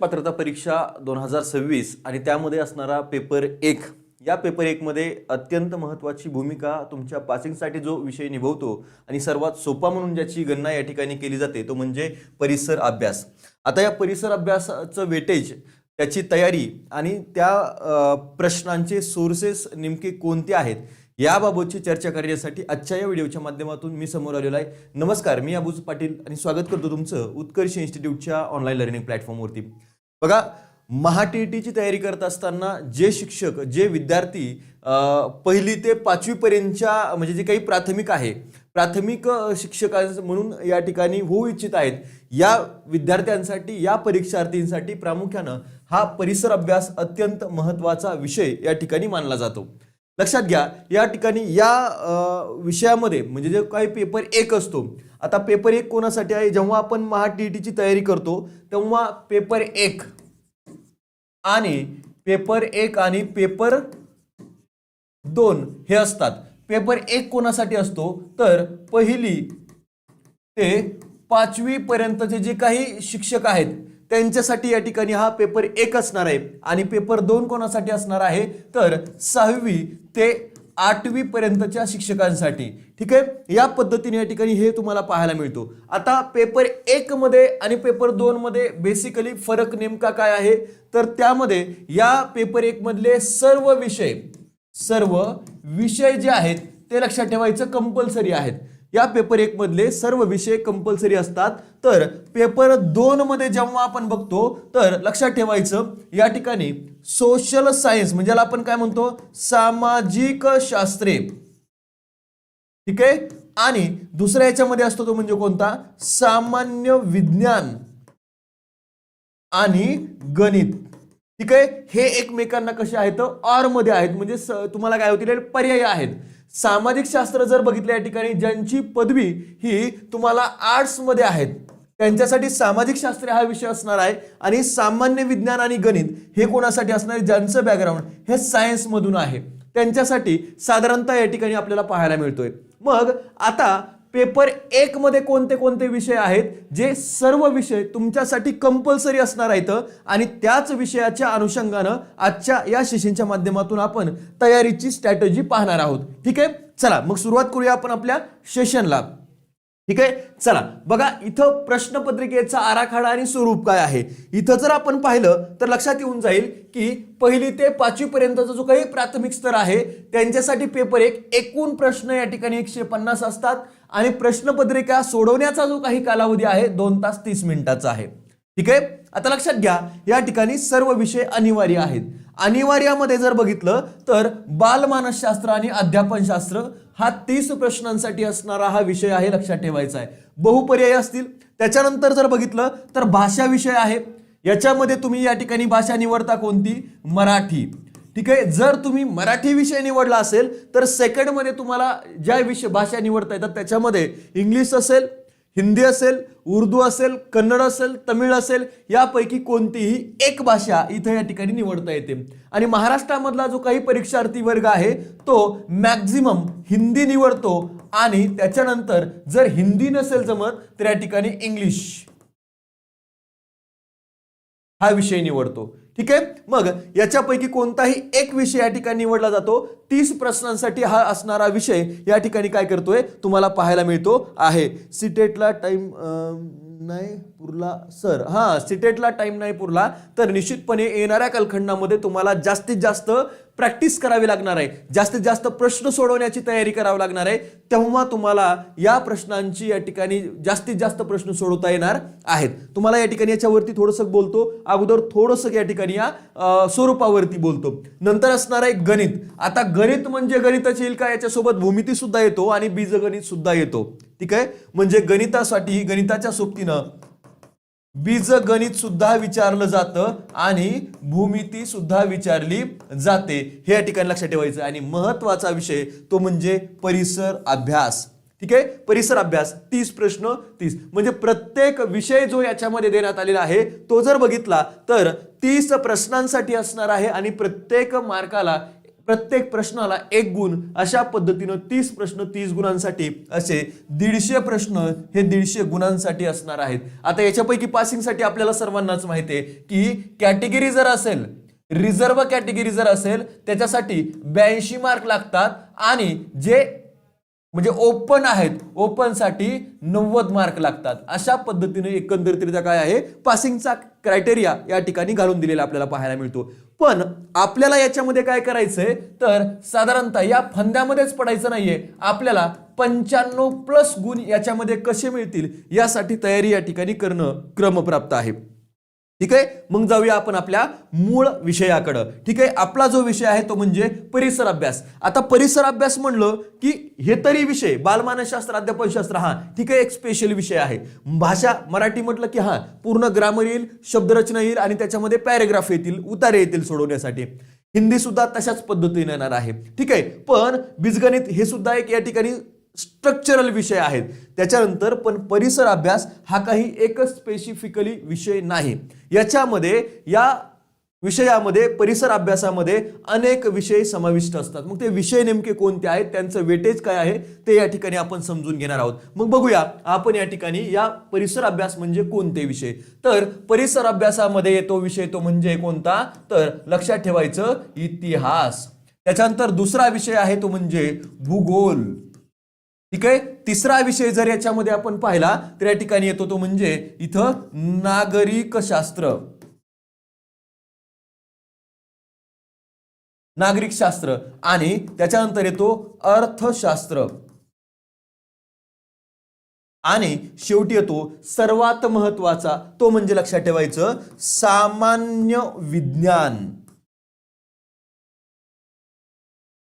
पात्रता परीक्षा दोन हजार सव्वीस आणि त्यामध्ये असणारा पेपर एक. या पेपर एकमध्ये अत्यंत महत्त्वाची भूमिका तुमच्या पासिंगसाठी जो विषय निभवतो आणि सर्वात सोपा म्हणून ज्याची गणना या ठिकाणी केली जाते तो म्हणजे परिसर अभ्यास. आता या परिसर अभ्यासाचं वेटेज त्याची तयारी आणि त्या प्रश्नांचे सोर्सेस नेमके कोणते आहेत याबाबतची चर्चा करण्यासाठी आजच्या या व्हिडिओच्या माध्यमातून मी समोर आलेलो आहे. नमस्कार मी अबूज पाटील आणि स्वागत करतो तुमचं उत्कर्ष इन्स्टिट्यूटच्या ऑनलाईन लर्निंग प्लॅटफॉर्मवरती बघा महा टी ची तयारी करत असताना जे शिक्षक जे विद्यार्थी पहिली ते पाचवीपर्यंतच्या म्हणजे जे काही प्राथमिक आहे प्राथमिक शिक्षक म्हणून या ठिकाणी होऊ इच्छित आहेत या विद्यार्थ्यांसाठी या परीक्षार्थींसाठी प्रामुख्यानं हा परिसर अभ्यास अत्यंत महत्त्वाचा विषय या ठिकाणी मानला जातो. लक्षात घ्या या ठिकाणी या विषयामध्ये म्हणजे जे काही पेपर एक असतो आता पेपर एक कोणासाठी आहे? जेव्हा आपण महा टी ची तयारी करतो तेव्हा पेपर एक आणि पेपर एक आणि पेपर दोन हे असतात. पेपर एक कोणासाठी असतो? तर पहिली ते पाचवी पर्यंतचे जे काही शिक्षक आहेत त्यांच्यासाठी या ठिकाणी हा पेपर एक असणार आहे. आणि पेपर दोन कोणासाठी असणार आहे? तर सहावी ते आठवी पर्यंतच्या शिक्षकांसाठी. ठीक आहे? या पद्धतीने या ठिकाणी हे तुम्हाला पाहायला मिळतो. आता पेपर एक मध्ये आणि पेपर दोन मध्ये बेसिकली फरक नेमका काय आहे? तर त्यामध्ये या पेपर एक मधले सर्व विषय सर्व विषय जे आहेत ते लक्षात ठेवायचं कंपल्सरी आहेत. या पेपर एक मधले सर्व विषय कंपल्सरी असतात. तर पेपर दोन मध्ये जेव्हा आपण बघतो तर लक्षात ठेवायचं या ठिकाणी सोशल सायन्स म्हणजे आपण काय म्हणतो? सामाजिक शास्त्रे. ठीक आहे? आणि दुसऱ्या याच्यामध्ये असतो तो म्हणजे कोणता? सामान्य विज्ञान. आणि गणित. ठीक आहे? हे एकमेकांना कसे आहेत? ऑरमध्ये आहेत. म्हणजे तुम्हाला काय होतील? पर्याय आहेत. सामाजिक शास्त्र जर बघितलं या ठिकाणी ज्यांची पदवी ही तुम्हाला आर्ट्समध्ये आहेत त्यांच्यासाठी सामाजिक शास्त्र हा विषय असणार आहे आणि सामान्य विज्ञान आणि गणित हे कोणासाठी असणार आहे? ज्यांचं बॅकग्राऊंड हे सायन्समधून आहे. त्यांच्यासाठी साधारणतः या ठिकाणी आपल्याला पाहायला मिळतोय. मग आता पेपर एक मध्ये कोणते कोणते विषय आहेत जे सर्व विषय तुमच्यासाठी कंपल्सरी असणार आहेत आणि त्याच विषयाच्या अनुषंगानं आजच्या या शिशींच्या माध्यमातून आपण तयारीची स्ट्रॅटेजी पाहणार आहोत. ठीक आहे? चला मग सुरुवात करूया आपण आपल्या सेशनला ठीक आहे? चला बघा इथं प्रश्नपत्रिकेचा आराखडा आणि स्वरूप काय आहे? इथं जर आपण पाहिलं तर लक्षात येऊन जाईल की पहिली ते पाचवी पर्यंतचा जो काही प्राथमिक स्तर आहे त्यांच्यासाठी पेपर एक एकूण प्रश्न या ठिकाणी एकशे पन्नास असतात. आणि प्रश्नपत्रिका सोडवण्याचा जो काही कालावधी आहे दोन तास तीस मिनिटाचा आहे. ठीक आहे? आता लक्षात घ्या या ठिकाणी सर्व विषय अनिवार्य आहेत. अनिवार्यामध्ये जर बघितलं तर बालमानसशास्त्र आणि अध्यापनशास्त्र हा तीस प्रश्नांसाठी असणारा हा विषय आहे लक्षात ठेवायचा आहे. बहुपर्याय असतील. त्याच्यानंतर जर बघितलं तर भाषा विषय आहे. याच्यामध्ये तुम्ही या ठिकाणी भाषा निवडता कोणती? मराठी. ठीक आहे? जर तुम्ही मराठी विषय निवडला असेल तर सेकंडमध्ये तुम्हाला ज्या विषय भाषा निवडता येतात त्याच्यामध्ये इंग्लिश असेल हिंदी असेल उर्दू असेल कन्नड असेल तमिळ असेल यापैकी कोणतीही एक भाषा इथं या ठिकाणी निवडता येते. आणि महाराष्ट्रामधला जो काही परीक्षार्थी वर्ग आहे तो मॅक्झिमम हिंदी निवडतो आणि त्याच्यानंतर जर हिंदी नसेल जमत तर या ठिकाणी इंग्लिश हा विषय निवडतो. ठीक आहे? मग याच्यापैकी कोणताही एक विषय या ठिकाणी निवडला जातो. तीस प्रश्नांसाठी हा असणारा विषय या ठिकाणी काय करतोय? तुम्हाला पाहायला मिळतो आहे. सिटेटला टाइम नाही पुरला सर हा सिटेटला टाइम नाही पुरला तर निश्चितपणे येणाऱ्या कालखंडामध्ये तुम्हाला जास्तीत जास्त प्रॅक्टिस करावी लागणार आहे. जास्तीत जास्त प्रश्न सोडवण्याची तयारी करावी लागणार आहे. तेव्हा तुम्हाला या प्रश्नांची या ठिकाणी जास्तीत जास्त प्रश्न सोडवता येणार आहेत. तुम्हाला या ठिकाणी याच्यावरती थोडंसं बोलतो. अगोदर थोडंसं या ठिकाणी या स्वरूपावरती बोलतो. नंतर असणार आहे गणित. आता गणित म्हणजे गणितच येईल का? याच्यासोबत भूमिती सुद्धा येतो आणि बीजगणित सुद्धा येतो. ठीक आहे? म्हणजे गणितासाठी गणिताच्या सोबतीनं बीजगणित सुद्धा विचारलं जातं आणि भूमिती सुद्धा विचारली जाते. हे या ठिकाणी लक्षात ठेवायचं आणि महत्त्वाचा विषय तो म्हणजे परिसर अभ्यास. ठीक आहे? परिसर अभ्यास. तीस प्रश्न तीस. म्हणजे प्रत्येक विषय जो याच्यामध्ये देण्यात आलेला आहे तो जर बघितला तर तीस प्रश्नांसाठी असणार आहे आणि प्रत्येक मार्काला प्रत्येक प्रश्नाला एक गुण अशा पद्धतीनं तीस प्रश्न तीस गुणांसाठी असे दीडशे प्रश्न हे दीडशे गुणांसाठी असणार आहेत. आता याच्यापैकी पासिंगसाठी आपल्याला सर्वांनाच माहिती आहे की कॅटेगरी जर असेल रिझर्व कॅटेगरी जर असेल त्याच्यासाठी ब्याऐंशी मार्क लागतात आणि जे म्हणजे ओपन आहेत. ओपनसाठी नव्वद मार्क लागतात. अशा पद्धतीने एकंदरीतरित्या काय आहे? पासिंगचा क्रायटेरिया या ठिकाणी घालून दिलेला आपल्याला पाहायला मिळतो. पण आपल्याला याच्यामध्ये काय करायचंय? तर साधारणतः या फंद्यामध्येच पडायचं नाहीये. आपल्याला पंच्याण्णव प्लस गुण याच्यामध्ये कसे मिळतील? यासाठी तयारी या ठिकाणी करणं क्रमप्राप्त आहे. ठीक आहे? मग जाऊया आपण आपल्या मूळ विषयाकडं. ठीक आहे? आपला जो विषय आहे तो म्हणजे परिसर अभ्यास. आता परिसर अभ्यास म्हणलं की हे तरी विषय बालमानसशास्त्र अध्यापनशास्त्र हा ठीक आहे? एक स्पेशल विषय आहे. भाषा मराठी म्हटलं की हा पूर्ण ग्रामर येईल शब्दरचना येईल आणि त्याच्यामध्ये पॅरेग्राफ येतील उतारे येतील सोडवण्यासाठी. हिंदी सुद्धा तशाच पद्धतीने येणार आहे. ठीक आहे? पण बीजगणित हे सुद्धा एक या ठिकाणी स्ट्रक्चरल विषय आहेत. त्याच्यानंतर पण परिसर अभ्यास हा काही एकच स्पेसिफिकली विषय नाही. याच्यामध्ये या विषयामध्ये परिसर अभ्यासामध्ये अनेक विषय समाविष्ट असतात. मग ते विषय नेमके कोणते आहेत? त्यांचं वेटेज काय आहे? ते या ठिकाणी आपण समजून घेणार आहोत. मग बघूया आपण या ठिकाणी या परिसर अभ्यास म्हणजे कोणते विषय? तर परिसर अभ्यासामध्ये येतो विषय तो म्हणजे कोणता? तर लक्षात ठेवायचं इतिहास. त्याच्यानंतर दुसरा विषय आहे तो म्हणजे भूगोल. ठीक आहे? तिसरा विषय जर याच्यामध्ये आपण पाहिला तर या ठिकाणी येतो तो म्हणजे इथं नागरिक शास्त्र नागरिक शास्त्र आणि त्याच्यानंतर येतो अर्थशास्त्र. आणि शेवटी येतो सर्वात महत्त्वाचा तो म्हणजे लक्षात ठेवायचं सामान्य विज्ञान.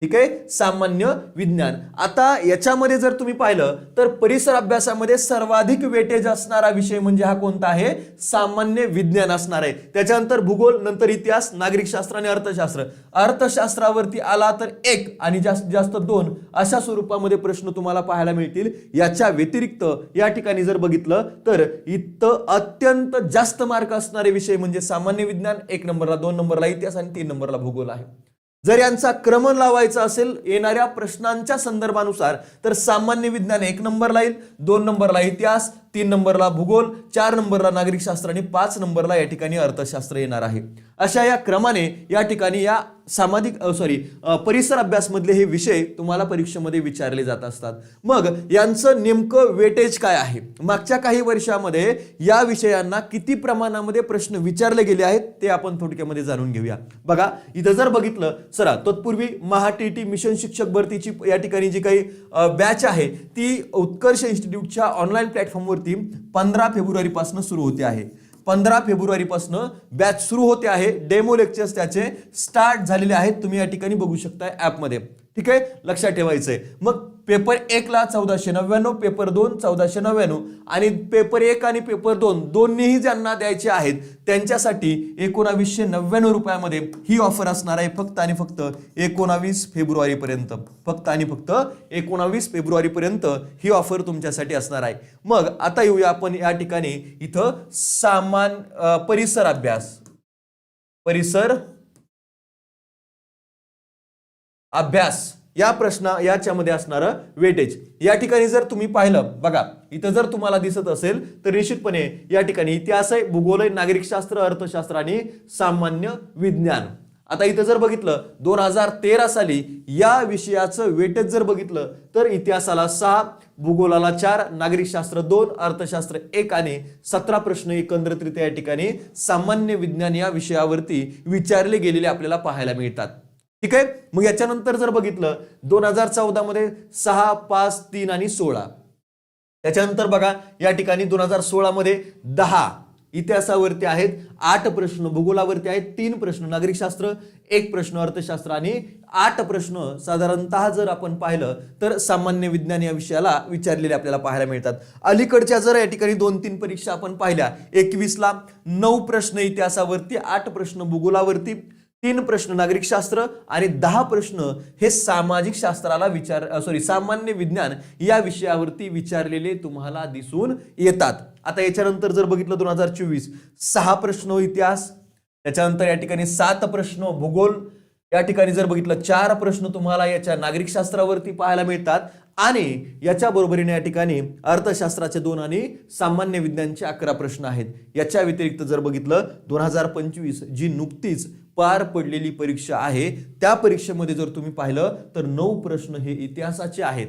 ठीक आहे? सामान्य विज्ञान. आता याच्यामध्ये जर तुम्ही पाहिलं तर परिसर अभ्यासामध्ये सर्वाधिक वेटेज असणारा विषय म्हणजे हा कोणता आहे? सामान्य विज्ञान असणार आहे. त्याच्यानंतर भूगोल नंतर इतिहास नागरिक शास्त्र आणि अर्थशास्त्र. अर्थशास्त्रावरती आला तर एक आणि जास्तीत जास्त दोन अशा स्वरूपामध्ये प्रश्न तुम्हाला पाहायला मिळतील. याच्या व्यतिरिक्त या ठिकाणी जर बघितलं तर इथं अत्यंत जास्त मार्क असणारे विषय म्हणजे सामान्य विज्ञान एक नंबरला दोन नंबरला इतिहास आणि तीन नंबरला भूगोल आहे. जर यांचा क्रम लावायचा असेल येणाऱ्या प्रश्नांच्या संदर्भानुसार तर सामान्य विज्ञान एक नंबरला येईल दोन नंबरला इतिहास तीन नंबरला भूगोल चार नंबरला नागरिकशास्त्र आणि पाच नंबरला या ठिकाणी अर्थशास्त्र येणार आहे. अशा या क्रमाने या ठिकाणी या सामाजिक सॉरी परिसर अभ्यासमधले हे विषय तुम्हाला परीक्षेमध्ये विचारले जात असतात. मग यांचं नेमकं वेटेज काय आहे? मागच्या काही वर्षामध्ये या विषयांना किती प्रमाणामध्ये प्रश्न विचारले गेले आहेत ते आपण थोडक्यामध्ये जाणून घेऊया. बघा इथं जर बघितलं सरा तत्पूर्वी महाटीटी मिशन शिक्षक भरतीची या ठिकाणी जी काही बॅच आहे ती उत्कर्ष इन्स्टिट्यूटच्या ऑनलाईन प्लॅटफॉर्मवरती पंधरा फेब्रुवारीपासून सुरू होते आहे. पंधरा फेब्रुवारीपासून बॅच सुरू होते आहे. डेमो लेक्चर्स त्याचे स्टार्ट झालेले आहेत. तुम्ही या ठिकाणी बघू शकताय ॲपमध्ये ठीक आहे? लक्षात ठेवायचंय. मग पेपर एकला चौदाशे नव्याण्णव पेपर दोन चौदाशे नव्याण्णव आणि पेपर एक आणि पेपर दोन दोन्हीही ज्यांना द्यायचे आहेत त्यांच्यासाठी एकोणावीसशे नव्याण्णव रुपयामध्ये ही ऑफर असणार आहे फक्त आणि फक्त एकोणावीस फेब्रुवारीपर्यंत. फक्त आणि फक्त एकोणावीस फेब्रुवारीपर्यंत ही ऑफर तुमच्यासाठी असणार आहे. मग आता येऊया आपण या ठिकाणी इथं सामान परिसर अभ्यास. परिसर अभ्यास या प्रश्न याच्यामध्ये असणारं वेटेज या ठिकाणी जर तुम्ही पाहिलं बघा इथं जर तुम्हाला दिसत असेल तर निश्चितपणे या ठिकाणी इतिहास आहे भूगोल आहे नागरिकशास्त्र अर्थशास्त्र आणि सामान्य विज्ञान. आता इथं जर बघितलं दोन हजार तेरा साली या विषयाचं वेटेज जर बघितलं तर इतिहासाला सहा भूगोलाला चार नागरिकशास्त्र दोन अर्थशास्त्र एक आणि सतरा प्रश्न एकंदरीतरित्या या ठिकाणी सामान्य विज्ञान या विषयावरती विचारले गेलेले आपल्याला पाहायला मिळतात. ठीक आहे? मग याच्यानंतर जर बघितलं दोन हजार चौदा मध्ये सहा पाच तीन आणि सोळा. त्याच्यानंतर बघा या ठिकाणी दोन हजार सोळा मध्ये दहा इतिहासावरती आहेत आठ प्रश्न भूगोलावरती आहेत तीन प्रश्न नागरिकशास्त्र एक प्रश्न अर्थशास्त्र आणि आठ प्रश्न साधारणतः जर आपण पाहिलं तर सामान्य विज्ञान या विषयाला विचारलेले आपल्याला पाहायला मिळतात. अलीकडच्या जर या ठिकाणी दोन तीन परीक्षा आपण पाहिल्या एकवीसला नऊ प्रश्न इतिहासावरती आठ प्रश्न भूगोलावरती तीन प्रश्न नागरिकशास्त्र आणि दहा प्रश्न हे सामाजिक शास्त्राला विचार सॉरी सामान्य विज्ञान या विषयावरती विचारलेले तुम्हाला दिसून येतात. आता याच्यानंतर जर बघितलं दोन हजार चोवीस सहा प्रश्न इतिहास त्याच्यानंतर या ठिकाणी सात प्रश्न भूगोल या ठिकाणी जर बघितलं चार प्रश्न तुम्हाला याच्या नागरिक शास्त्रावरती पाहायला मिळतात आणि याच्या बरोबरीने या ठिकाणी अर्थशास्त्राचे दोन आणि सामान्य विज्ञानचे अकरा प्रश्न आहेत. याच्या व्यतिरिक्त जर बघितलं दोन हजार पंचवीस जी नुकतीच पार पडलेली परीक्षा आहे. त्या परीक्षेमध्ये जर तुम्ही पाहिलं तर नऊ प्रश्न हे इतिहासाचे आहेत.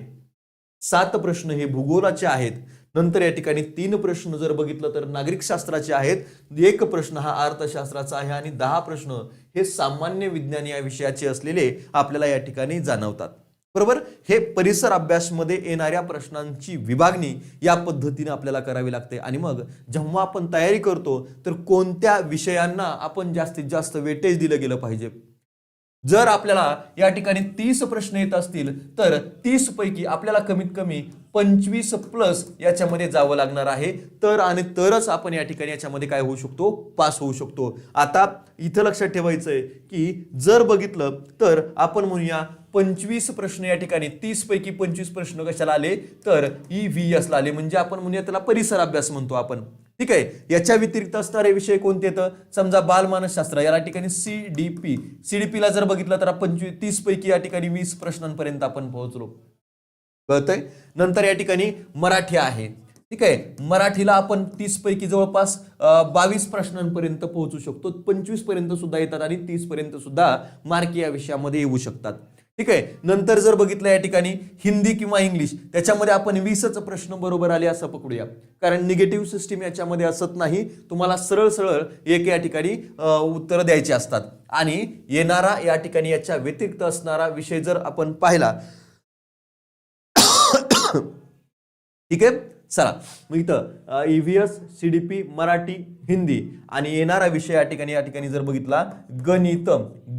सात प्रश्न हे भूगोलाचे आहेत. नंतर या ठिकाणी तीन प्रश्न जर बघितलं तर नागरिक शास्त्राचे आहेत. एक प्रश्न हा अर्थशास्त्राचा आहे आणि दहा प्रश्न हे सामान्य विज्ञान या विषयाचे असलेले आपल्याला या ठिकाणी जाणवतात. बरोबर? हे परिसर अभ्यासमध्ये येणाऱ्या प्रश्नांची विभागणी या पद्धतीने आपल्याला करावी लागते. आणि मग जेव्हा आपण तयारी करतो तर कोणत्या विषयांना आपण जास्तीत जास्त वेटेज दिलं गेलं पाहिजे? जर आपल्याला या ठिकाणी तीस प्रश्न येत असतील तर तीस पैकी आपल्याला कमीत कमी पंचवीस प्लस याच्यामध्ये जावं लागणार आहे. तर आणि तरच आपण या ठिकाणी याच्यामध्ये काय होऊ शकतो? पास होऊ शकतो. आता इथं लक्षात ठेवायचंय की जर बघितलं तर आपण म्हणूया पंचवीस प्रश्न या ठिकाणी. तीस पैकी पंचवीस प्रश्न कशाला आले? तर ई व्ही एसला आले. म्हणजे आपण म्हणूया त्याला परिसर अभ्यास म्हणतो आपण. ठीक आहे? याच्या व्यतिरिक्त असणारे विषय कोणते येतं समजा बालमानसशास्त्र या ठिकाणी C D P C D पीला जर बघितलं तर पंचवीस तीस पैकी या ठिकाणी वीस प्रश्नांपर्यंत आपण पोहोचलो. कळतंय? नंतर या ठिकाणी मराठी आहे. ठीक आहे? मराठीला आपण तीस पैकी जवळपास बावीस प्रश्नांपर्यंत पोहोचू शकतो. पंचवीसपर्यंत सुद्धा येतात आणि तीस पर्यंत सुद्धा मार्क या विषयामध्ये येऊ शकतात. ठीक आहे? नंतर जर बघितलं या ठिकाणी हिंदी किंवा इंग्लिश त्याच्यामध्ये आपण वीसच प्रश्न बरोबर आले असं पकडूया. कारण निगेटिव्ह सिस्टीम याच्यामध्ये असत नाही. तुम्हाला सरळ सरळ एक या ठिकाणी उत्तर द्यायचे असतात. आणि येणारा या ठिकाणी याच्या व्यतिरिक्त असणारा विषय जर आपण पाहिला ठीक आहे? चला. मग इथं EVS C D P Marathi Hindi आणि येणारा विषय या ठिकाणी या ठिकाणी जर बघितला गणित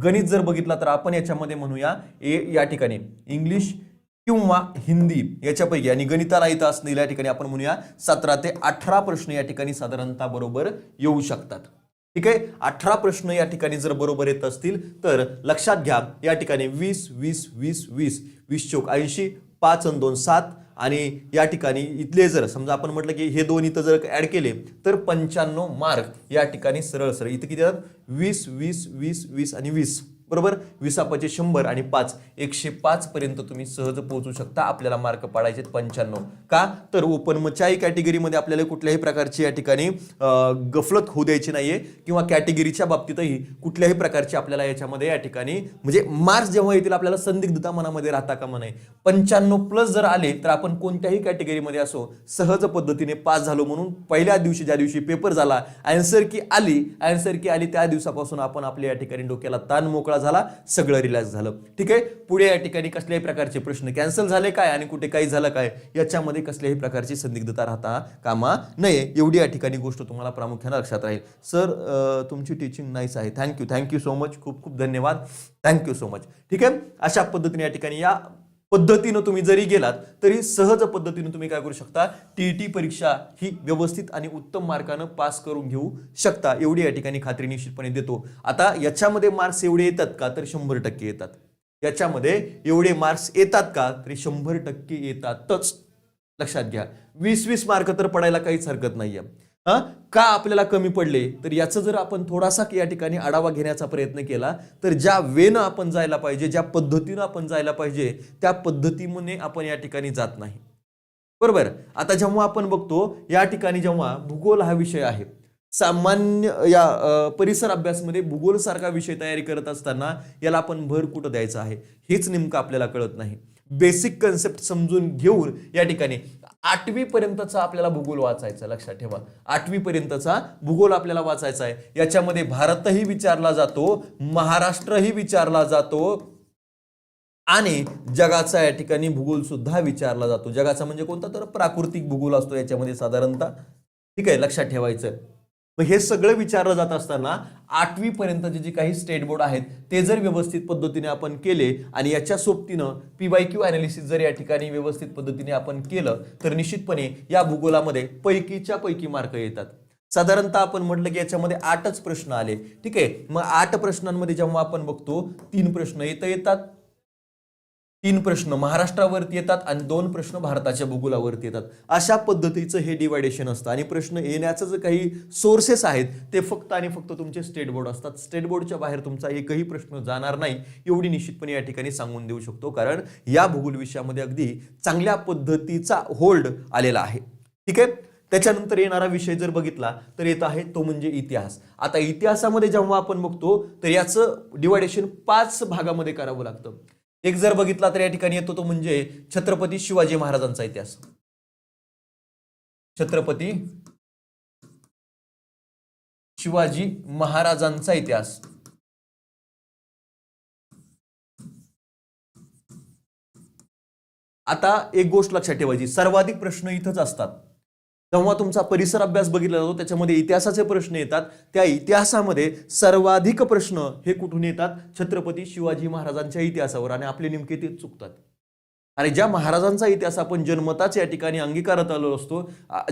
गणित जर बघितला तर आपण याच्यामध्ये म्हणूया ए या ठिकाणी. इंग्लिश किंवा हिंदी याच्यापैकी. आणि गणिताला इथं असलेल्या या ठिकाणी आपण म्हणूया सतरा ते अठरा प्रश्न या ठिकाणी साधारणतः बरोबर येऊ शकतात. ठीक आहे? अठरा प्रश्न या ठिकाणी जर बरोबर येत असतील तर लक्षात घ्या या ठिकाणी वीस वीस वीस वीस वीस चौक ऐंशी पाच अन दोन सात आणि या ठिकाणी इथले जर समजा आपण म्हटलं की हे दोन इथं जर ॲड केले तर पंच्याण्णव मार्क या ठिकाणी सरळ सरळ इथं किती येतात? वीस वीस वीस वीस आणि वीस. बरोबर? विसापाचे शंभर आणि पाच एकशे पाच पर्यंत तुम्ही सहज पोहोचू शकता. आपल्याला मार्क पाडायचे पंच्याण्णव. का? तर ओपन मचाई कॅटेगरीमध्ये आपल्याला कुठल्याही प्रकारची या ठिकाणी गफलत होऊ द्यायची नाहीये किंवा कॅटेगरीच्या बाबतीतही कुठल्याही प्रकारची आपल्याला याच्यामध्ये या ठिकाणी म्हणजे मार्क्स जेव्हा येतील आपल्याला संदिग्धता मनामध्ये राहता का म्हणे पंच्याण्णव प्लस जर आले तर आपण कोणत्याही कॅटेगरीमध्ये असो सहज पद्धतीने पास झालो म्हणून पहिल्या दिवशी ज्या दिवशी पेपर झाला अँसर की आली अँसर की आली त्या दिवसापासून आपण आपल्या या ठिकाणी डोक्याला ताण मोकळा झाला सगळं रिलॅक्स झालं. ठीक आहे? पुढे या ठिकाणी कसल्याही प्रकारचे प्रश्न कॅन्सल झाले काय आणि कुठे काही झालं काय? याच्यामध्ये कसल्याही प्रकारची संदिग्धता राहता कामा नये. एवढी या ठिकाणी गोष्ट तुम्हाला प्रामुख्याने लक्षात राहील. सर तुमची टीचिंग नाईस आहे. Thank you thank you so much खूप खूप धन्यवाद. थँक्यू सो मच ठीक आहे? अशा पद्धतीने या ठिकाणी या पद्धतीनं तुम्ही जरी गेलात तरी सहज पद्धतीने तुम्ही काय करू शकता? टी परीक्षा ही व्यवस्थित आणि उत्तम मार्कानं पास करून घेऊ शकता. एवढी या ठिकाणी खात्री निश्चितपणे देतो. आता याच्यामध्ये मार्क्स एवढे येतात का तर शंभर टक्के येतात. याच्यामध्ये एवढे मार्क्स येतात का तरी शंभर टक्के येतातच. लक्षात घ्या. वीस वीस मार्क तर पडायला काहीच हरकत नाहीये. का आपल्याला कमी पडले? तर याचं जर आपण थोडासा या ठिकाणी आढावा घेण्याचा प्रयत्न केला तर ज्या वेनं आपण जायला पाहिजे ज्या पद्धतीनं आपण जायला पाहिजे त्या पद्धतीने आपण या ठिकाणी जात नाही. बरोबर? आता जेव्हा आपण बघतो या ठिकाणी जेव्हा भूगोल हा विषय आहे सामान्य या परिसर अभ्यासमध्ये भूगोलसारखा विषय तयारी करत असताना याला आपण भर कुठं द्यायचा आहे? हेच नेमकं आपल्याला कळत नाही. बेसिक कन्सेप्ट समजून घेऊन या ठिकाणी आठवी पर्यंतचा आपल्याला भूगोल वाचायचा लक्षात ठेवा. आठवी पर्यंतचा भूगोल आपल्याला वाचायचा आहे. याच्यामध्ये भारतही विचारला जातो महाराष्ट्रही विचारला जातो आणि जगाचा या ठिकाणी भूगोल सुद्धा विचारला जातो. जगाचा म्हणजे कोणता तर प्राकृतिक भूगोल असतो याच्यामध्ये साधारणतः. ठीक आहे लक्षात ठेवायचं. मग हे सगळं विचारलं जात असताना आठवीपर्यंतचे जे काही स्टेट बोर्ड आहेत ते जर व्यवस्थित पद्धतीने आपण केले आणि याच्या सोबतीनं पी वाय क्यू अॅनालिसिस जर या ठिकाणी व्यवस्थित पद्धतीने आपण केलं तर निश्चितपणे या भूगोलामध्ये पैकीच्या पैकी मार्क येतात. साधारणतः आपण म्हटलं की याच्यामध्ये आठच प्रश्न आले. ठीक आहे? मग आठ प्रश्नांमध्ये जेव्हा आपण बघतो तीन प्रश्न इथं येतात तीन प्रश्न महाराष्ट्रावरती येतात आणि दोन प्रश्न भारताच्या भूगोलावरती येतात. अशा पद्धतीचं हे डिवायडेशन असतं. आणि प्रश्न येण्याचं जे काही सोर्सेस आहेत ते फक्त आणि फक्त तुमचे स्टेट बोर्ड असतात. स्टेट बोर्डच्या बाहेर तुमचा एकही प्रश्न जाणार नाही एवढी निश्चितपणे या ठिकाणी सांगून देऊ शकतो. कारण या भूगोल विषयामध्ये अगदी चांगल्या पद्धतीचा होल्ड आलेला आहे. ठीक आहे? त्याच्यानंतर येणारा विषय जर बघितला तर येत आहे तो म्हणजे इतिहास. आता इतिहासामध्ये जेव्हा आपण बघतो तर याचं डिवायडेशन पाच भागामध्ये करावं लागतं. एक जर बघितला तर या ठिकाणी येतो तो म्हणजे छत्रपती शिवाजी महाराजांचा इतिहास. छत्रपती शिवाजी महाराजांचा इतिहास. आता एक गोष्ट लक्षात ठेवायची. सर्वाधिक प्रश्न इथंच असतात. तेव्हा तुमचा परिसर अभ्यास बघितला जातो त्याच्यामध्ये इतिहासाचे प्रश्न येतात. त्या इतिहासामध्ये सर्वाधिक प्रश्न हे कुठून येतात? छत्रपती शिवाजी महाराजांच्या इतिहासावर आणि आपले नेमके ते चुकतात. आणि ज्या महाराजांचा इतिहास आपण जन्मताच या ठिकाणी अंगीकारत आलो असतो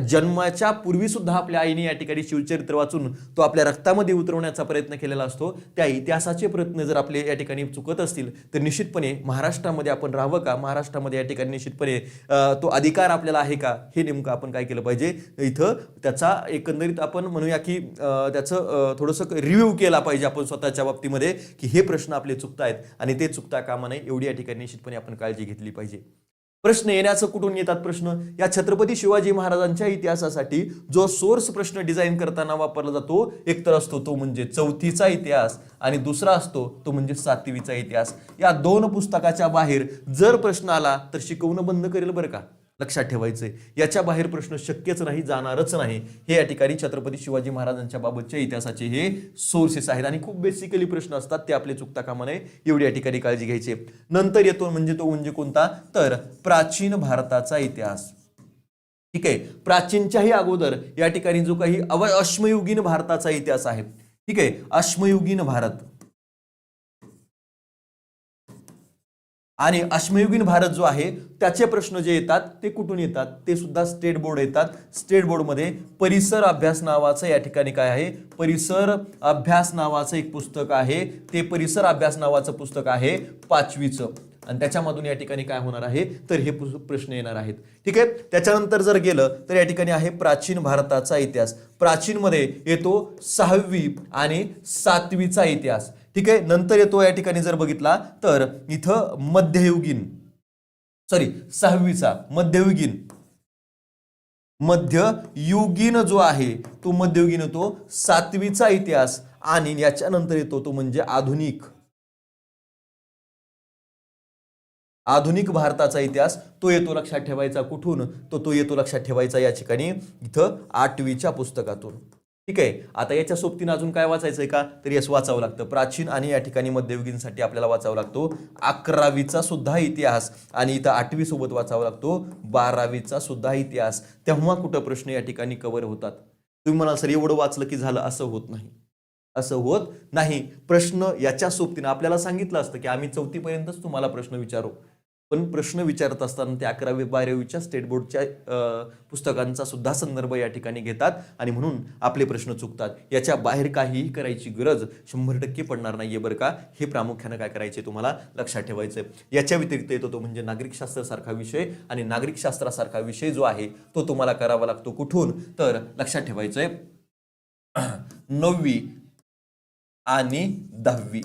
जन्माच्या पूर्वी सुद्धा आपल्या आईने या ठिकाणी शिवचरित्र वाचून तो आपल्या रक्तामध्ये उतरवण्याचा प्रयत्न केलेला असतो. त्या इतिहासाचे प्रयत्न जर आपले या ठिकाणी चुकत असतील तर निश्चितपणे महाराष्ट्रामध्ये आपण राहावं का? महाराष्ट्रामध्ये या ठिकाणी निश्चितपणे तो अधिकार आपल्याला आहे का? हे नेमकं आपण काय केलं पाहिजे? इथं त्याचा एकंदरीत आपण म्हणूया की त्याचं थोडंसं रिव्ह्यू केला पाहिजे आपण स्वतःच्या बाबतीमध्ये की हे प्रश्न आपले चुकतायत आणि ते चुकता कामा नये एवढी या ठिकाणी निश्चितपणे आपण काळजी घेतली पाहिजे. प्रश्न येण्याचं कुठून येतात प्रश्न? या छत्रपती शिवाजी महाराजांच्या इतिहासासाठी जो सोर्स प्रश्न डिझाईन करताना वापरला जातो एक तर असतो तो म्हणजे चौथीचा इतिहास आणि दुसरा असतो तो म्हणजे सातवीचा इतिहास. या दोन पुस्तकाच्या बाहेर जर प्रश्न आला तर शिकवणं बंद करेल बरं का? लक्षात ठेवायचे याच्या बाहेर प्रश्न शक्यच नाही जाणारच नाही. हे या ठिकाणी छत्रपती शिवाजी महाराजांच्या बाबतच्या इतिहासाचे हे सोर्सेस आहेत. आणि खूप बेसिकली प्रश्न असतात ते आपले चुकता कामा नये एवढी या ठिकाणी काळजी घ्यायची नंतर येतो म्हणजे तो म्हणजे कोणता? तर प्राचीन भारताचा इतिहास. ठीक आहे? प्राचीनच्याही अगोदर या ठिकाणी जो काही अव अश्मयुगीन भारताचा इतिहास आहे. ठीक आहे? अश्मयुगीन भारत. आणि अश्मयुगीन भारत जो आहे त्याचे प्रश्न जे येतात ते कुठून येतात? ते सुद्धा स्टेट बोर्ड येतात. स्टेट बोर्डमध्ये परिसर अभ्यास नावाचं या ठिकाणी काय आहे? परिसर अभ्यास नावाचं एक पुस्तक आहे. ते परिसर अभ्यास नावाचं पुस्तक आहे पाचवीचं. आणि त्याच्यामधून या ठिकाणी काय होणार आहे? तर हे प्रश्न येणार आहेत. ठीक आहे? त्याच्यानंतर जर गेलं तर या ठिकाणी आहे प्राचीन भारताचा इतिहास. प्राचीनमध्ये येतो सहावी आणि सातवीचा इतिहास. ठीक आहे? नंतर येतो या ठिकाणी जर बघितला तर इथं मध्ययुगीन सॉरी सहावीचा मध्ययुगीन. मध्ययुगीन जो आहे तो मध्ययुगीन येतो सातवीचा इतिहास आणि याच्यानंतर येतो तो म्हणजे आधुनिक. आधुनिक भारताचा इतिहास तो येतो लक्षात ठेवायचा कुठून? तो तो येतो लक्षात ठेवायचा या ठिकाणी इथं आठवीच्या पुस्तकातून. ठीक आहे. आता याच्या सोबतीनं अजून काय वाचायचंय का? तर यस वाचावं लागतं. प्राचीन आणि या ठिकाणी मध्ययुगीनसाठी आपल्याला वाचावं लागतो. अकरावीचा सुद्धा इतिहास आणि इथं आठवी सोबत वाचावा लागतो. बारावीचा सुद्धा इतिहास. तेव्हा कुठं प्रश्न या ठिकाणी कव्हर होतात? तुम्ही म्हणाल सर एवढं वाचलं की झालं असं होत नाही. असं होत नाही. प्रश्न याच्या सोबतीनं आपल्याला सांगितलं असतं की आम्ही चौथीपर्यंतच तुम्हाला प्रश्न विचारू. पण प्रश्न विचारत असताना ते अकरावी बारावीच्या स्टेट बोर्डच्या पुस्तकांचा सुद्धा संदर्भ या ठिकाणी घेतात आणि म्हणून आपले प्रश्न चुकतात. याच्या बाहेर काहीही करायची गरज शंभर टक्के पडणार नाहीये बरं का. हे प्रामुख्यानं काय करायचे तुम्हाला लक्षात ठेवायचं याच्या व्यतिरिक्त येतो तो म्हणजे नागरिकशास्त्रासारखा विषय आणि नागरिकशास्त्रासारखा विषय जो आहे तो तुम्हाला करावा लागतो कुठून? तर लक्षात ठेवायचंय. नववी आणि दहावी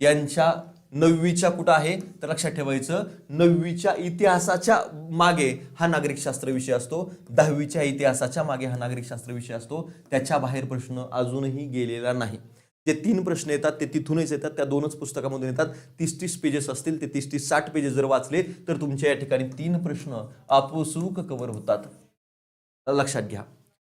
यांच्या नववीच्या कुठं आहे तर लक्षात ठेवायचं नववीच्या इतिहासाच्या मागे हा नागरिकशास्त्र विषय असतो. दहावीच्या इतिहासाच्या मागे हा नागरिकशास्त्र विषय असतो. त्याच्या बाहेर प्रश्न अजूनही गेलेला नाही. जे तीन प्रश्न येतात ते तिथूनच येतात त्या दोनच पुस्तकामधून येतात. तीस तीस पेजेस असतील ते तीस तीस साठ पेजेस जर वाचले तर तुमच्या या ठिकाणी तीन प्रश्न आपोसूक कव्हर होतात. लक्षात घ्या.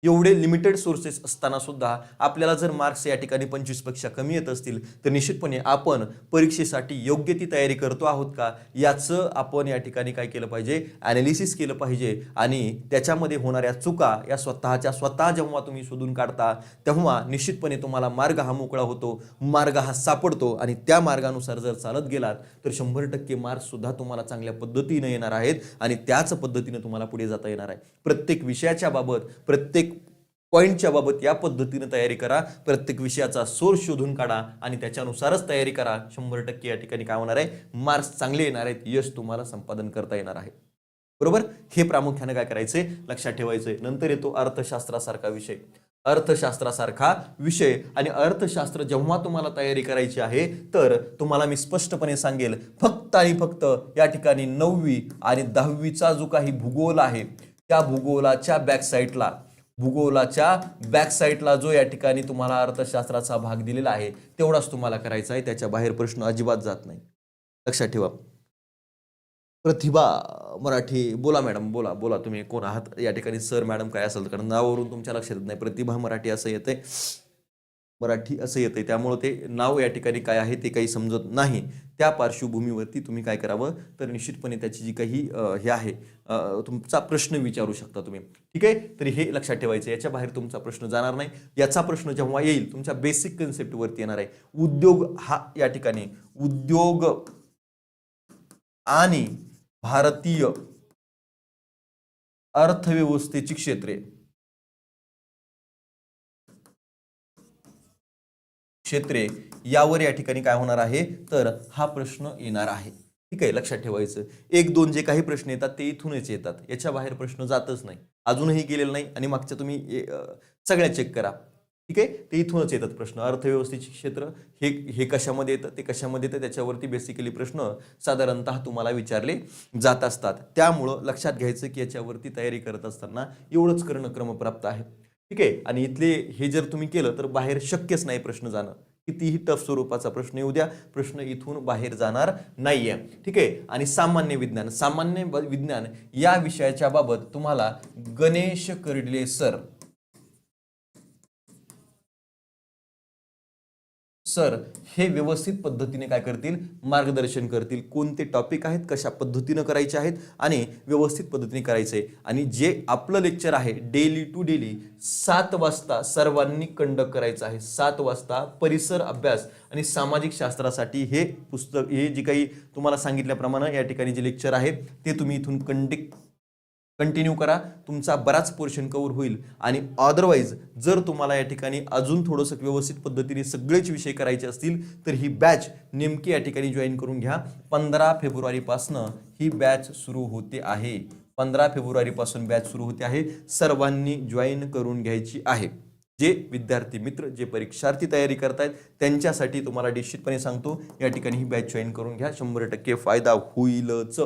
एवढे लिमिटेड सोर्सेस असताना सुद्धा आपल्याला जर मार्क्स या ठिकाणी पंचवीसपेक्षा कमी येत असतील तर निश्चितपणे आपण परीक्षेसाठी योग्य ती तयारी करतो आहोत का? याचं आपण या ठिकाणी काय केलं पाहिजे? ॲनालिसिस केलं पाहिजे आणि त्याच्यामध्ये होणाऱ्या चुका या स्वतःच्या स्वतः जेव्हा तुम्ही शोधून काढता तेव्हा निश्चितपणे तुम्हाला मार्ग हा मोकळा होतो मार्ग हा सापडतो आणि त्या मार्गानुसार जर चालत गेलात तर शंभर टक्के मार्क्स सुद्धा तुम्हाला चांगल्या पद्धतीने येणार आहेत आणि त्याच पद्धतीने तुम्हाला पुढे जाता येणार आहे. प्रत्येक विषयाच्या बाबत प्रत्येक पॉईंटच्या बाबत या पद्धतीने तयारी करा. प्रत्येक विषयाचा सोर्स शोधून काढा आणि त्याच्यानुसारच तयारी करा. शंभर टक्के या ठिकाणी काय होणार आहे? मार्क्स चांगले येणार आहेत. यश तुम्हाला संपादन करता येणार आहे. बरोबर? हे प्रामुख्याने काय करायचंय? लक्षात ठेवायचंय. नंतर येतो अर्थशास्त्रासारखा विषय. अर्थशास्त्रासारखा विषय आणि अर्थशास्त्र जेव्हा तुम्हाला तयारी करायची आहे तर तुम्हाला मी स्पष्टपणे सांगेल फक्त आणि फक्त या ठिकाणी नववी आणि दहावीचा जो काही भूगोल आहे त्या भूगोलाच्या बॅकसाईडला भूगोलाच्या बॅकसाईडला जो या ठिकाणी तुम्हाला अर्थशास्त्राचा भाग दिलेला आहे तेवढाच तुम्हाला करायचा आहे. त्याच्या बाहेर प्रश्न अजिबात जात नाही. लक्षात ठेवा. प्रतिभा मराठी बोला मॅडम बोला बोला. तुम्ही कोण आहात? या ठिकाणी सर मॅडम काय असेल कारण नावावरून तुमच्या लक्षात येत नाही. प्रतिभा मराठी असं येते मराठी असं येतंय. त्यामुळं ते नाव या ठिकाणी काय आहे ते काही समजत नाही. त्या पार्श्वभूमीवरती तुम्ही काय करावं? तर निश्चितपणे त्याची जी काही हे आहे तुमचा प्रश्न विचारू शकता तुम्ही. ठीक आहे? तरी हे लक्षात ठेवायचं याच्या बाहेर तुमचा प्रश्न जाणार नाही. याचा प्रश्न जेव्हा येईल तुमच्या बेसिक कन्सेप्टवरती येणार आहे. उद्योग हा या ठिकाणी उद्योग आणि भारतीय अर्थव्यवस्थेची क्षेत्रे. क्षेत्रे यावर या ठिकाणी काय होणार आहे? तर हा प्रश्न येणार आहे. ठीक आहे लक्षात ठेवायचं. एक दोन जे काही प्रश्न येतात ते इथूनच येतात. याच्या बाहेर प्रश्न जातच नाही. अजूनही गेलेलं नाही आणि मागच्या तुम्ही सगळ्या चेक करा. ठीक आहे? ते इथूनच येतात प्रश्न. अर्थव्यवस्थेचे क्षेत्र हे हे कशामध्ये येतं ते कशामध्ये येतं त्याच्यावरती बेसिकली प्रश्न साधारणतः तुम्हाला विचारले जात असतात. त्यामुळं लक्षात घ्यायचं की याच्यावरती तयारी करत असताना एवढंच करणं क्रमप्राप्त आहे. ठीक आहे? आणि इथले हे जर तुम्ही केलं तर बाहेर शक्यच नाही प्रश्न जाणं. कितीही टफ स्वरूपाचा प्रश्न येऊ द्या प्रश्न इथून बाहेर जाणार नाहीये. ठीक आहे? आणि सामान्य विज्ञान सामान्य विज्ञान या विषयाच्या बाबत तुम्हाला गणेश कर्डिले सर सर हे व्यवस्थित पद्धतीने काय करतील? मार्गदर्शन करतील. कोणते टॉपिक आहेत? कशा पद्धतीनं करायचे आहेत? आणि व्यवस्थित पद्धतीने करायचे. आणि जे आपलं लेक्चर आहे डेली टू डेली सात वाजता सर्वांनी कंडक्ट करायचं आहे. सात वाजता परिसर अभ्यास आणि सामाजिक शास्त्रासाठी हे पुस्तक हे जे काही तुम्हाला सांगितल्याप्रमाणे या ठिकाणी जे लेक्चर आहे ते तुम्ही इथून कंडक्ट कंटिन्यू करा. तुमचा बराच पोर्शन कवर होईल. आणि अदरवाईज जर तुम्हाला या ठिकाणी अजून थोडंसं व्यवस्थित पद्धतीने सगळेच विषय करायचे असतील तर ही बॅच नेमकी या ठिकाणी जॉईन करून घ्या. पंधरा फेब्रुवारीपासनं ही बॅच सुरू होते आहे. पंधरा फेब्रुवारीपासून बॅच सुरू होते आहे. सर्वांनी जॉईन करून घ्यायची आहे. जे विद्यार्थी मित्र जे परीक्षार्थी तयारी करतायत त्यांच्यासाठी तुम्हाला निश्चितपणे सांगतो या ठिकाणी ही बॅच जॉईन करून घ्या. शंभर टक्के फायदा होईलच.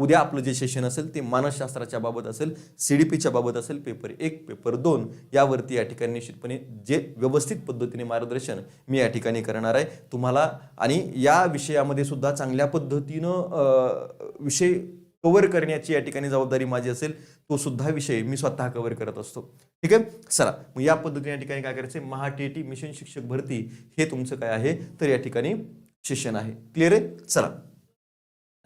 उद्या आपलं जे सेशन असेल ते मानसशास्त्राच्या बाबत असेल सी डी पीच्या बाबत असेल पेपर एक पेपर दोन यावरती या ठिकाणी निश्चितपणे जे व्यवस्थित पद्धतीने मार्गदर्शन मी या ठिकाणी करणार आहे. तुम्हाला आणि या विषयामध्ये सुद्धा चांगल्या पद्धतीनं विषय कव्हर करण्याची या ठिकाणी जबाबदारी माझी असेल तो सुद्धा विषय मी स्वतः कव्हर करत असतो. ठीक आहे? चला मग या पद्धतीने या ठिकाणी काय करायचं महा टी मिशन शिक्षक भरती हे तुमचं काय आहे? तर या ठिकाणी सेशन आहे. क्लिअर आहे? चला.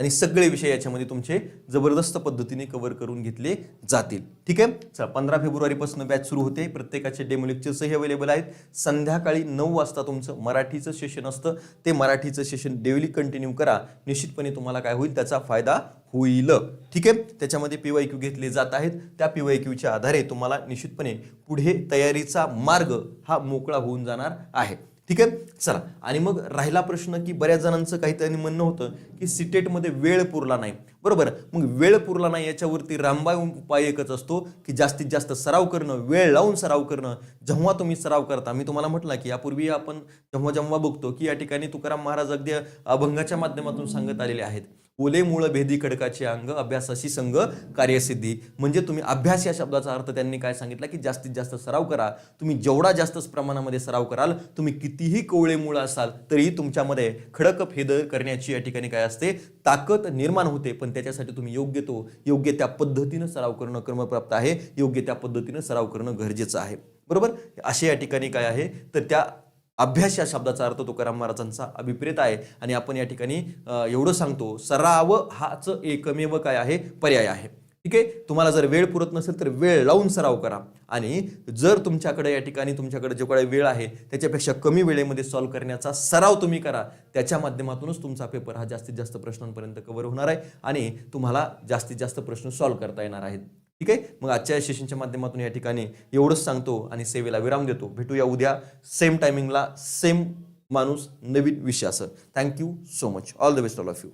आणि सगळे विषय याच्यामध्ये तुमचे जबरदस्त पद्धतीने कव्हर करून घेतले जातील. ठीक आहे? चला पंधरा फेब्रुवारीपासून बॅच सुरू होते. प्रत्येकाचे डेमो लेक्चर्सही अवेलेबल आहेत. संध्याकाळी नऊ वाजता तुमचं मराठीचं सेशन असतं. ते मराठीचं सेशन डेली कंटिन्यू करा. निश्चितपणे तुम्हाला काय होईल? त्याचा फायदा होईल. ठीक आहे? त्याच्यामध्ये पी वाय क्यू घेतले जात आहेत. त्या पी वाय क्यूच्या आधारे तुम्हाला निश्चितपणे पुढे तयारीचा मार्ग हा मोकळा होऊन जाणार आहे. ठीक आहे? चला आणि मग राहिला प्रश्न की बऱ्याच जणांचं काहीतरी म्हणणं होतं की सिटेटमध्ये वेळ पुरला नाही. बरोबर? मग वेळ पुरला नाही याच्यावरती रामबाय उपाय एकच असतो की जास्तीत जास्त सराव करणं वेळ लावून सराव करणं. जेव्हा तुम्ही सराव करता मी तुम्हाला म्हटलं की यापूर्वी आपण जेव्हा जेव्हा बघतो की या ठिकाणी तुकाराम महाराज अगदी अभंगाच्या माध्यमातून सांगत आलेले आहेत. ओले मूळ भेदी खडकाचे अंग अभ्यासाशी संघ कार्यसिद्धी. म्हणजे तुम्ही अभ्यास या शब्दाचा अर्थ त्यांनी काय सांगितला की जास्तीत जास्त सराव करा. तुम्ही जेवढा जास्त प्रमाणामध्ये सराव कराल तुम्ही कितीही कोवळे मूळ असाल तरीही तुमच्यामध्ये खडक फेद करण्याची या ठिकाणी काय असते? ताकद निर्माण होते पण त्याच्यासाठी तुम्ही योग्य तो योग्य त्या पद्धतीनं सराव करणं क्रमप्राप्त आहे योग्य त्या पद्धतीनं सराव करणं गरजेचं आहे. बरोबर? असे या ठिकाणी काय आहे? तर त्या अभ्यास या शब्दाचा अर्थ तुकाराम महाराजांचा अभिप्रेत आहे. आणि आपण या ठिकाणी एवढं सांगतो सराव हाच एकमेव काय आहे? पर्याय आहे. ठीक आहे? तुम्हाला जर वेळ पुरत नसेल तर वेळ लावून सराव करा. आणि जर तुमच्याकडे या ठिकाणी तुमच्याकडे जो काही वेळ आहे त्याच्यापेक्षा कमी वेळेमध्ये सॉल्व्ह करण्याचा सराव तुम्ही करा त्याच्या माध्यमातूनच तुमचा पेपर हा जास्तीत जास्त प्रश्नांपर्यंत कव्हर होणार आहे. आणि तुम्हाला जास्तीत जास्त प्रश्न सॉल्व्ह करता येणार आहेत. ठीक आहे? मग आजच्या सेशनच्या माध्यमातून या ठिकाणी एवढंच सांगतो आणि सेवेला विराम देतो. भेटूया उद्या सेम टायमिंगला सेम माणूस नवीन विषयासह thank you so much all the best all of you